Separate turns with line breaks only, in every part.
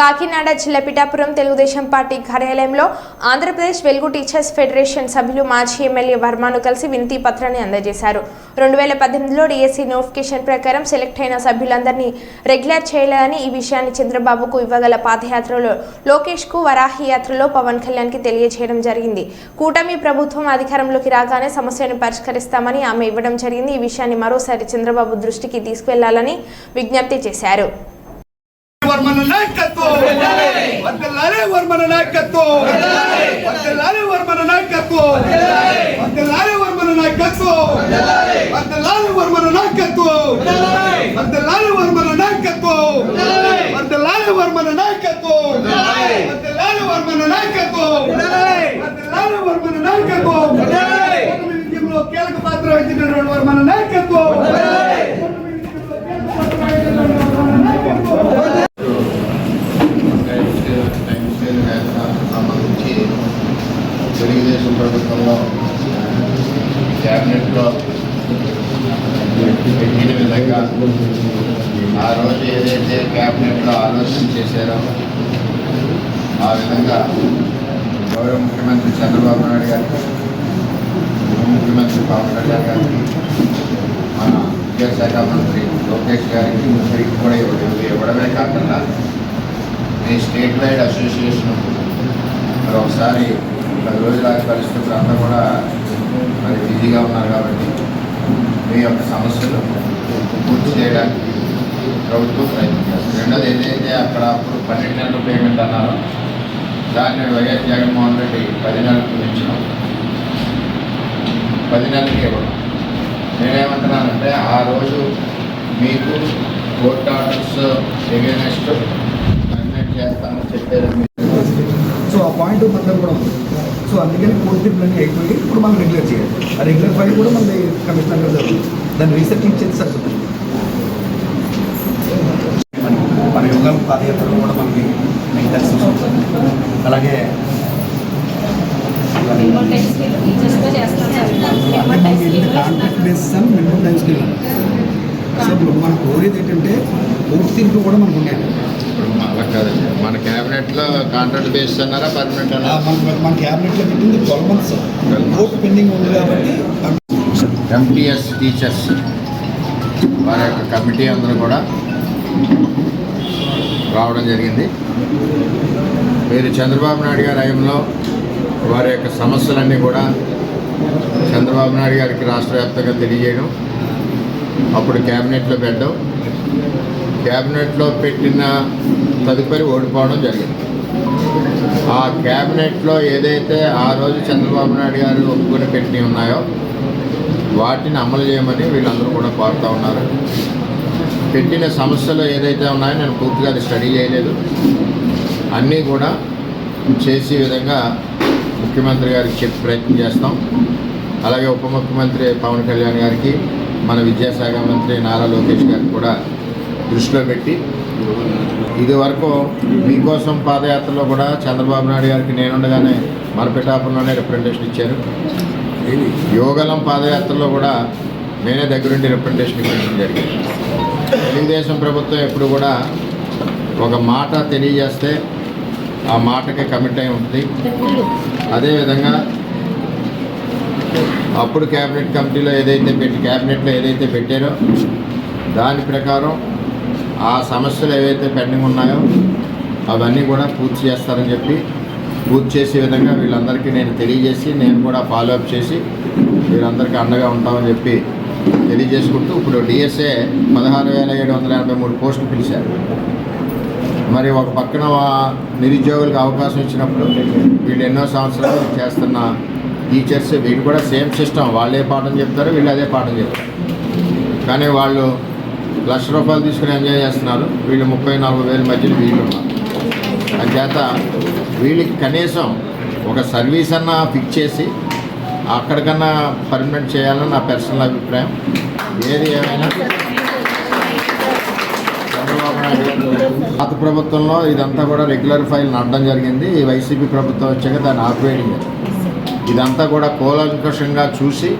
కాకినాడ జిల్లా పిఠాపురం తెలుగుదేశం పార్టీ కార్యాలయంలో ఆంధ్రప్రదేశ్ వెలుగు టీచర్స్ ఫెడరేషన్ సభ్యులు మాజీ ఎమ్మెల్యే వర్మను కలిసి వినతి పత్రాన్ని అందజేశారు. రెండు వేల పద్దెనిమిదిలో డిఎస్సీ నోటిఫికేషన్ ప్రకారం సెలెక్ట్ అయిన సభ్యులందరినీ రెగ్యులర్ చేయాలని ఈ విషయాన్ని చంద్రబాబుకు ఇవ్వగల పాదయాత్రలో లోకేష్కు వరాహి యాత్రలో పవన్ కళ్యాణ్కి తెలియజేయడం జరిగింది. కూటమి ప్రభుత్వం అధికారంలోకి రాగానే సమస్యను పరిష్కరిస్తామని ఆమె ఇవ్వడం జరిగింది. ఈ విషయాన్ని మరోసారి చంద్రబాబు దృష్టికి తీసుకువెళ్ళాలని విజ్ఞప్తి చేశారు.
వందలాలే వర్మన నాయకత్వం. వందలాలే వర్మన నాయకత్వం. వందలాలే వర్మన నాయకత్వం. వందలాలే వర్మన నాయకత్వం. వందలాలే వర్మన నాయకత్వం. వందలాలే వర్మన నాయకత్వం. వందలాలే వర్మన నాయకత్వం. వందలాలే వర్మన నాయకత్వం. కీలక పాత్ర వహించినటువంటి వర్మన నాయకత్వం.
తెలుగుదేశం ప్రభుత్వంలో క్యాబినెట్లో పెట్టిన విధంగా ఆ రోజు ఏదైతే క్యాబినెట్లో ఆలోచన చేశారో ఆ విధంగా గౌరవ ముఖ్యమంత్రి చంద్రబాబు నాయుడు గారికి ఉప ముఖ్యమంత్రి పవన్ కళ్యాణ్ గారికి మన విద్యాశాఖ మంత్రి లోకేష్ గారికి ముగ్గురికి కూడా ఇవ్వడం ఇవ్వడమే కాకుండా ఈ స్టేట్ వైడ్ అసోసియేషన్ మరొకసారి ఒకసారి పది రోజుల పరిస్థితులు అంతా కూడా మరి బిజీగా ఉన్నారు కాబట్టి మీ యొక్క సమస్యలు పూర్తి చేయడానికి ప్రభుత్వం ప్రయత్నించారు రెండోది ఏదైతే అక్కడ అప్పుడు పన్నెండు నెలలు పేమెంట్ అన్నారో దాన్ని వైఎస్ జగన్మోహన్ రెడ్డి పది నెలలకు పెంచడం పది నెలలకి ఇవ్వడం. నేనేమంటున్నానంటే ఆ రోజు మీకు కోర్ట్ ఆర్డర్స్ ఎగెనెస్ట్ కన్వెంట్ చేస్తామని చెప్పారు
పాయింట్ మొత్తం కూడా ఉంది. సో అందుకని పూర్తి ప్లాన్ అయిపోయి ఇప్పుడు మనం రెగ్యులర్ చేయాలి. ఆ రెగ్యులర్ ఫైల్ కూడా మన కమిషనర్ గారు జరుగుతుంది. దాన్ని రీసెర్చింగ్ చేసి సరిపోతుంది. మన మన యుగం పాదయాత్రలో కూడా మనకి సూచనలు అలాగే
సార్
అని మినిమం టైం స్కిల్ సో ఇప్పుడు మనం కోరేది ఏంటంటే పూర్తి తీర్పు కూడా మనకు ఉన్నాయి
అలా కాదండి మన క్యాబినెట్లో కాంట్రాక్ట్ బేస్ అన్నారా పర్మనెంట్ అన్నారా?
మన మన క్యాబినెట్లో పెట్టింది ట్వెల్వ్ మంత్స్. కోర్టు పెండింగ్ ఉంది కాబట్టి
ఎంటీఎస్ టీచర్స్ వారి యొక్క కమిటీ అందరూ కూడా రావడం జరిగింది. మీరు చంద్రబాబు నాయుడు గారి హయాంలో వారి యొక్క సమస్యలన్నీ కూడా చంద్రబాబు నాయుడు గారికి రాష్ట్ర వ్యాప్తంగా తెలియజేయడం. అప్పుడు క్యాబినెట్లో పెట్టడం. క్యాబినెట్లో పెట్టిన తదుపరి ఓడిపోవడం జరిగింది. ఆ క్యాబినెట్లో ఏదైతే ఆ రోజు చంద్రబాబు నాయుడు గారు ఒప్పుకొని పెట్టి ఉన్నాయో వాటిని అమలు చేయమని వీళ్ళందరూ కూడా కోరుతూ ఉన్నారు. పెట్టిన సమస్యలు ఏదైతే ఉన్నాయో నేను పూర్తిగా అది స్టడీ చేయలేదు. అన్నీ కూడా చేసే విధంగా ముఖ్యమంత్రి గారికి చెప్పి ప్రయత్నం చేస్తాం. అలాగే ఉప ముఖ్యమంత్రి పవన్ కళ్యాణ్ గారికి మన విద్యాశాఖ మంత్రి నారా లోకేష్ గారికి కూడా దృష్టిలో పెట్టి ఇది వరకు మీకోసం పాదయాత్రలో కూడా చంద్రబాబు నాయుడు గారికి నేనుండగానే మన పిఠాపురంలోనే రిప్రజెంటేషన్ ఇచ్చారు యోగలం పాదయాత్రలో కూడా నేనే దగ్గరుండి రిప్రజెంటేషన్ ఇవ్వడం జరిగింది. తెలుగుదేశం ప్రభుత్వం ఎప్పుడు కూడా ఒక మాట తెలియజేస్తే ఆ మాటకి కమిట్ అయి ఉంటుంది. అదేవిధంగా అప్పుడు క్యాబినెట్ కమిటీలో ఏదైతే పెట్టి క్యాబినెట్లో ఏదైతే పెట్టారో దాని ప్రకారం ఆ సమస్యలు ఏవైతే పెండింగ్ ఉన్నాయో అవన్నీ కూడా పూర్తి చేస్తారని చెప్పి పూర్తి చేసే విధంగా వీళ్ళందరికీ నేను తెలియజేసి నేను కూడా ఫాలో అప్ చేసి వీళ్ళందరికీ అండగా ఉంటామని చెప్పి తెలియజేసుకుంటూ ఇప్పుడు డిఎస్ఏ పదహారు వేల ఏడు వందల ఎనభై మూడు పోస్టులు పిలిచారు. మరి ఒక పక్కన నిరుద్యోగులకు అవకాశం ఇచ్చినప్పుడు వీళ్ళు ఎన్నో సంవత్సరాలు చేస్తున్న టీచర్స్ వీళ్ళు కూడా సేమ్ సిస్టమ్ వాళ్ళే పాఠం చెప్తారు వీళ్ళు అదే పాఠం చెప్తారు. కానీ వాళ్ళు లక్ష రూపాయలు తీసుకుని ఎంజాయ్ చేస్తున్నారు. వీళ్ళు ముప్పై నలభై వేల మధ్యలో వీళ్ళు అంచేత వీళ్ళకి కనీసం ఒక సర్వీస్ అన్న ఫిక్స్ చేసి అక్కడికన్నా పర్మనెంట్ చేయాలని నా పర్సనల్ అభిప్రాయం. ఏది ఏమైనా చంద్రబాబు నాయుడు పాత ప్రభుత్వంలో ఇదంతా కూడా రెగ్యులర్ ఫైల్ నడడం జరిగింది. ఈ వైసీపీ ప్రభుత్వం వచ్చాక దాన్ని ఆపేయడం ఇదంతా కూడా కూలంకషంగా చూసి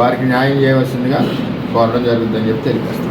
వారికి న్యాయం చేయవలసిందిగా కోరడం జరుగుతుందని చెప్పి తెలియజేస్తాను